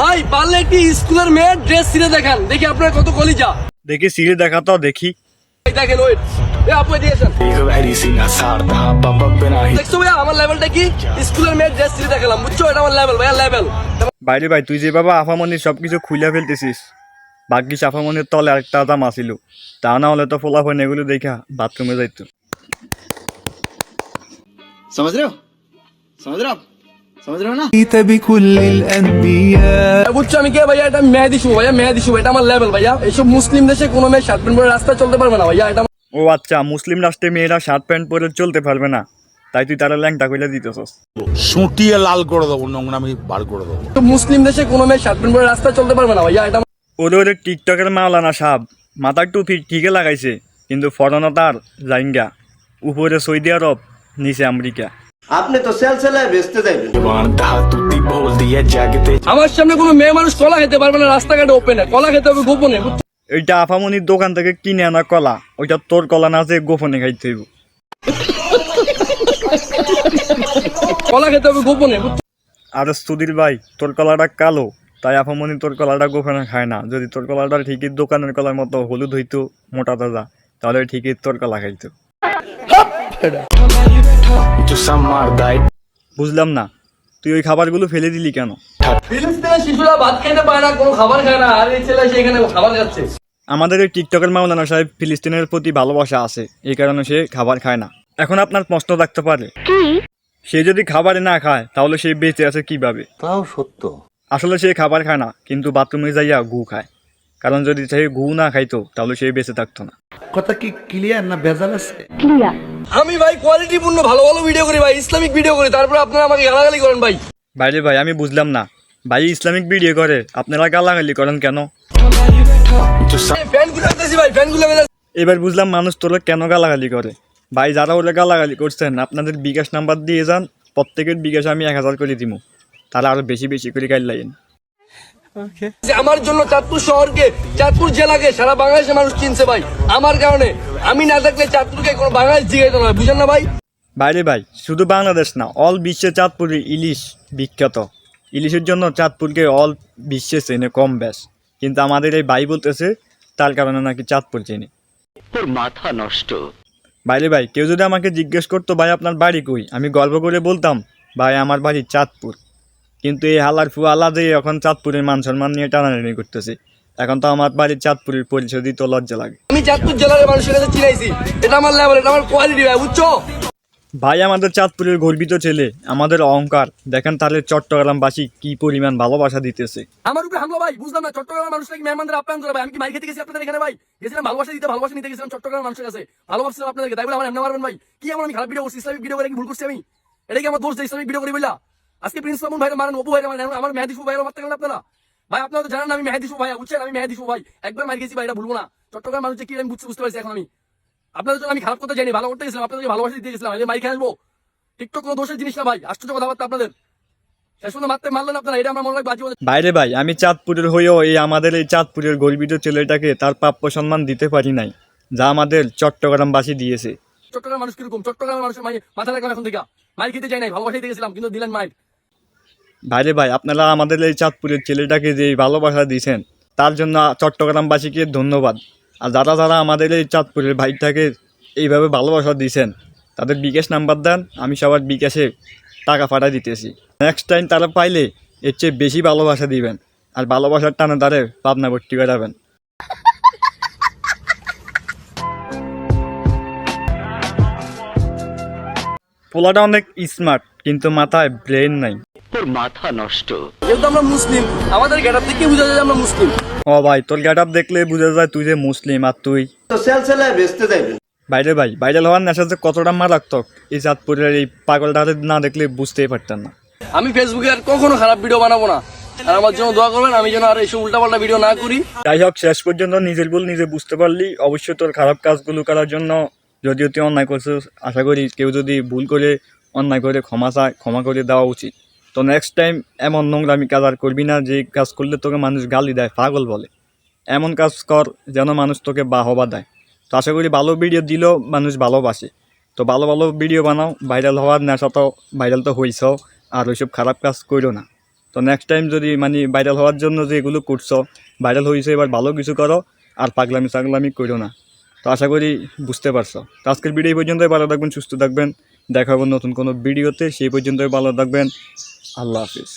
ভাই পারলে একটি স্কুলের মেয়ের ড্রেস ছিঁড়ে দেখান? দেখি আপনার কত কলিজা। দেখি দেখাতো দেখি এই দেখেন ওয়েট আমার লেভেলটা কি? স্কুলের ড্রেস বুঝছ? আমার লেভেল ভাই তুই যে বাবা সব কিছু ফেলতেছিস তলে তা না হলে তো ফোলা এগুলো দেখা বাথরুমে যাইতো। না? বুঝছ আমি কে ভাইয়া? এটা মেয়ে শুভ ভাইয়া মেয়ে শুভ এটা আমার লেভেল ভাইয়া। এইসব মুসলিম দেশে কোনো মেয়ে শার্ট প্যান্ট পরে রাস্তা চলতে পারবে না ভাইয়া এটা ও আচ্ছা মুসলিম রাষ্ট্রে মেয়েরা শার্ট প্যান্ট পরে চলতে পারবে না। তাই তুই তারা ল্যাংটা কইলে দিতেছ শুটিয়ে লাল করে দেবো নোংরামি বার করে দেবো। তো মুসলিম দেশে কোনো মেয়ে শার্ট প্যান্ট পরে রাস্তা চলতে পারবে না ভাইয়া এটা ওরে ওরে টিকটকের মাওলানা সাহেব মাথার টুপি ঠিকই লাগাইছে কিন্তু ফরনা তার জাইঙ্গা। উপরে সৌদি আরব নিচে আমেরিকা। আপনি তো সেল সেলায় বেচতে যাইবেন। আমার সামনে কোনো মেয়ে মানুষ কলা খেতে পারবে না রাস্তাঘাটে ওপেনে কলা খেতে হবে গোপনে আফামনির দোকান থেকে কিনে আনা কলা। ওইটা তোর কলা না যে গোপনে খাইতে হইব। কলা খেতে হবে গোপনে সুধীর ভাই তোর কলাটা কালো। তাই আফামনি তোর কলাটা গোপনে খায় না। যদি তোর কলাটা ঠিকই দোকানের কলার মতো হলুদ হইতো মোটা তাজা তাহলে ঠিকই তোর কলা খাইতো। হ্যাঁ। বুঝলাম না। তুই ওই খাবারগুলো ফেলে দিলি কেন? শিশুরা ভাত খেতে পায় না কোনো খাবার খায় না আর এই ছেলে সেখানে খাবার খাচ্ছে। আমাদের এই টিকটকের মাওলানা সাহেব ফিলিস্তিনের প্রতি ভালোবাসা আছে এই কারণে সে খাবার খায় না। এখন আপনার প্রশ্ন থাকতে পারে সে যদি খাবার না খায় তাহলে সে বেঁচে আছে কীভাবে? তাও সত্য। আসলে সে খাবার খায় না কিন্তু বাথরুমে যাইয়া গু খায়। কারণ যদি সে গু না খাইতো তাহলে সে বেঁচে থাকতো না। কথা কি ক্লিয়ার না ভেজাল আছে? আমি ভাই কোয়ালিটিপূর্ণ ভালো ভালো ভিডিও করি ভাই ইসলামিক ভিডিও করি। তারপর আপনারা আমাকে গালাগালি করেন ভাই। বাইরে ভাই আমি বুঝলাম না। ভাই ইসলামিক ভিডিও করে আপনারা গালাগালি করেন কেন? ফ্যানগুলো ভাই ফ্যানগুলো এবার বুঝলাম মানুষ তোরা কেন গালাগালি করে? ভাই যারা ওরা গালাগালি করছেন আপনাদের বিকাশ নাম্বার দিয়ে যান প্রত্যেকের বিকাশ আমি এক হাজার করে দিব তারা আরও বেশি বেশি করে গাইড লাইন আমার জন্য চাঁদপুর শহরকে চাঁদপুর জেলাকে সারা বাংলাদেশের মানুষ চিনছে ভাই। আমার কারণে আমি না থাকলে চাঁদপুরকে কোনো বাংলাদেশ জিগাইতো না বুঝেন না ভাই? বাইরে ভাই শুধু বাংলাদেশ না অল বিশ্বে চাঁদপুরে ইলিশ বিখ্যাত। ইলিশের জন্য চাঁদপুরকে অল বিশ্বে চেনে কম ব্যাস। কিন্তু আমাদের এই ভাই বলতেছে তার কারণে নাকি চাঁদপুর চেনে। বাইরে ভাই কেউ যদি আমাকে জিজ্ঞেস করতো ভাই আপনার বাড়ি কই? আমি গল্প করে বলতাম ভাই আমার বাড়ি চাঁদপুর। কিন্তু এই হালার ফু আলা যে এখন চাঁদপুরের মান সম্মান নিয়ে টানাটানি করতেছে। এখন তো আমার বাড়ির চাঁদপুরের পরিচয় দিতে লজ্জা লাগে। আমি চাঁদপুর জেলার মানুষের কাছে চিনাইছি। এটা আমার লেভেল এটা আমার কোয়ালিটি ভাই বুঝছ? ভাই আমাদের চাঁদপুরের গর্বিত ছেলে আমাদের অহংকার। দেখেন তাহলে চট্টগ্রামবাসী কি পরিমাণ ভালোবাসা দিতেছে। আমার উপরে হামলা ভাই বুঝলাম না চট্টগ্রামের মানুষ নাকি মেহমানদের আপ্যায়ন করে? ভাই আমি কি মাই খেতে গেছি আপনাদের এখানে ভাই? গেছিলাম ভালোবাসা দিতে ভালোবাসা নিতে গেছিলাম চট্টগ্রামের মানুষের কাছে। ভালোবাসছিলাম আপনাদেরকে তাই বলে আমার এমনি মারবেন ভাই। কি এমন আমি খারাপ ভিডিও করছি ইসলামিক ভিডিও করে কি ভুল করছি আমি? এটা কি আমার দোষ যে ইসলামিক ভিডিও করি বললা আজকে প্রিন্স মামুন ভাই মারেন অপু ভাই মারেন আমার মেহেদি শু ভাই মারতে গেলেন আপনারা। ভাই আপনারা তো জানেন না আমি মেহেদি শু ভাই বুঝছেন? আমি মেহেদি শু ভাই একবার মার গেছি ভাই এটা ভুলবো না। চট্টগ্রাম মানুষ কি আমি বুঝতে বুঝতে পারছি এখন আমি। আপনাদের জন্য আমি খারাপ করতে জানি ভালো করতে গেছিলাম আপনাদেরকে ভালোবাসা দিতে গেছিলাম এই মাইকে আসব টিকটক কোনো দোষের জিনিস না ভাই আশ্চর্য কথাবার্তা আপনাদের। শেষ মারলেন আপনারা এটা আমার বাজি বাইরে ভাই আমি চাঁদপুরের হয়েও এই আমাদের এই চাঁদপুরের গর্বিত ছেলেটাকে তার প্রাপ্য সম্মান দিতে পারি নাই যা আমাদের চট্টগ্রামবাসী দিয়েছে। চট্টগ্রাম মানুষ কীরকম? চট্টগ্রামের মানুষের মাথা রাখলাম এখন থেকে। মাইর খেতে যাই নাই ভালোবাসা দিতে গেছিলাম কিন্তু দিলেন মাইর বাইরে ভাই, আপনারা আমাদের এই চাঁদপুরের ছেলেটাকে যে ভালোবাসা দিয়েছেন, তার জন্য চট্টগ্রামবাসীকে ধন্যবাদ। আর যারা যারা আমাদের এই চাঁদপুরের ভাইটাকে এইভাবে ভালোবাসা দিয়েছেন, তাদের বিকাশ নাম্বার দেন, আমি সবার বিকাশে টাকা পাঠাই দিতেছি। নেক্সট টাইম তারা পাইলে এর চেয়ে বেশি ভালোবাসা দিবেন, আর ভালোবাসার টানে তারে পাবনা ভর্তি করাবেন। পোলাটা অনেক স্মার্ট কিন্তু মাথায় ব্রেন নাই। তোর মাথা নষ্ট। যেহেতু আমরা মুসলিম আমাদের গেটার থেকে বোঝা যায় আমরা মুসলিম। ও ভাই তোর গেটআপ দেখলে বুঝা যায় তুই যে মুসলিম আর তুই? তো সেল সেলে বেচতে যাইবি। বাইরে ভাই ভাইরাল হওয়ার নেশা যে কতটা মারাত্মক এই চাঁদপুরের এই পাগলটা না দেখলে বুঝতেই পারতাম না। আমি ফেসবুকে আর কখনো খারাপ ভিডিও বানাবো না। আর আমার জন্য দোয়া করবেন আমি যেন আর এইসব উল্টাপাল্টা ভিডিও না করি। যাই হোক শেষ পর্যন্ত নিজের ভুল নিজে বুঝতে পারলি। অবশ্যই তোর খারাপ কাজগুলো করার জন্য যদিও তুই অন্যায় করছিস আশা করি কেউ যদি ভুল করে অন্যায় করে ক্ষমা চায় ক্ষমা করে দেওয়া উচিত। তো নেক্সট টাইম এমন নোংরামি কাজ আর করবি না যে কাজ করলে তোকে মানুষ গালি দেয়, পাগল বলে। এমন কাজ কর যেন মানুষ তোকে বাহবা দেয়। তো আশা করি ভালো ভিডিও দিলেও মানুষ ভালোবাসে। তো ভালো ভালো ভিডিও বানাও ভাইরাল হওয়ার নেশা তো ভাইরাল তো হয়েছেও আর ওইসব খারাপ কাজ করো না। তো নেক্সট টাইম যদি মানে ভাইরাল হওয়ার জন্য যে এগুলো করছ ভাইরাল হয়েছে এবার ভালো কিছু করো, আর পাগলামি সাগলামি করো না। তো আশা করি বুঝতে পারছ। তো আজকের ভিডিও এই পর্যন্তই, ভালো থাকবেন, সুস্থ থাকবেন, দেখা নতুন কোনো ভিডিওতে সেই পর্যন্তই ভালো থাকবেন। আল্লাহ হাফিজ